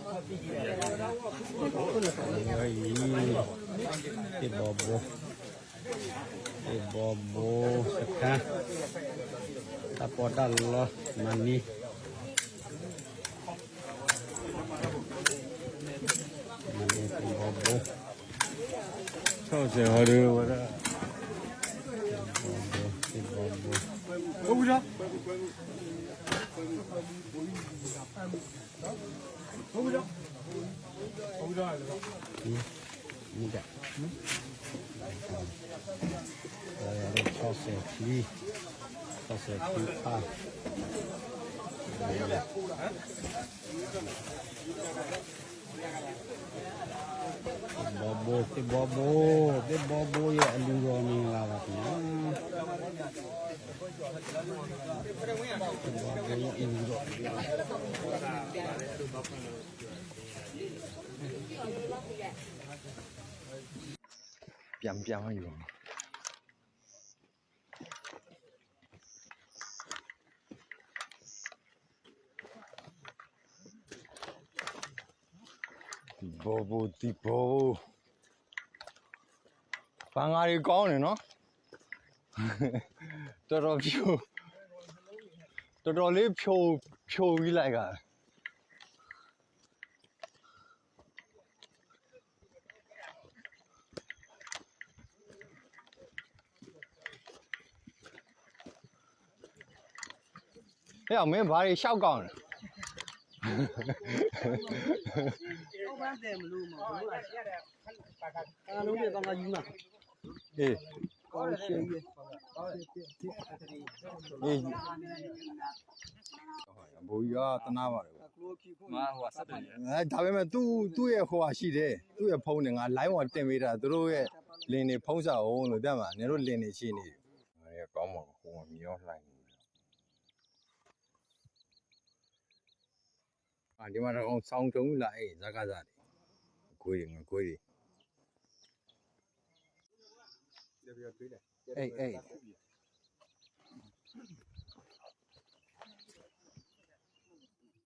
ဒီဘောဘောဒီဘောဘောစခါတပေါ်တာလောမနီမနီဒီဘောဘော60ဟောရဝရဒီဘောဘောဟုတ်ကြ ဟုတ်ကြောဟုတ်ကြောလေမိကအဲရတော့60ခီ60ခီပါဟမ် တစ်ဘောဘိုးတစ်ဘောဘိုးရဲ့အလူတော်မင်္ဂလာပါခင်ဗျာတစ်ဘောဘိုးရဲ့အလူတော်ပြန်ပြန်မှယူပါဘောဘောဒီဘော ပန်းကားကြီးကောင်းတယ်နော်တော်တော်ဖြိုတော်တော်လေးဖြိုဖြိုပြီးလိုက်ကဟဲ့အောင်မင်းဘာတွေရှောက်ကောင်းလဲ တော့ပန်းတယ်မလို့မဟုတ်ဘူး။အားလုံးတွေကငါယူမှာအေး။ကောင်းရှင်းကြီးအေးဘူရတနာပါတယ်။ကလိုခီခုငါဟိုဆက်တယ်အဲဒါပေမဲ့သူ့သူ့ရဲ့ဟိုဟာရှိတယ်သူ့ရဲ့ဖုန်းနဲ့ငါ line ပေါ်တင်ပေးတာသူတို့ရဲ့လင်းနေဖုန်းစာအောင်လို့ပြမှာနေတို့လင်းနေရှိနေငါရကောင်းမှာဟိုမြောလှိုင်း အာဒီမှာတော့ဆောင်းတုံးလာအေးဇာကစားတယ်ကိုယ်ငါကိုယ်အေးအေး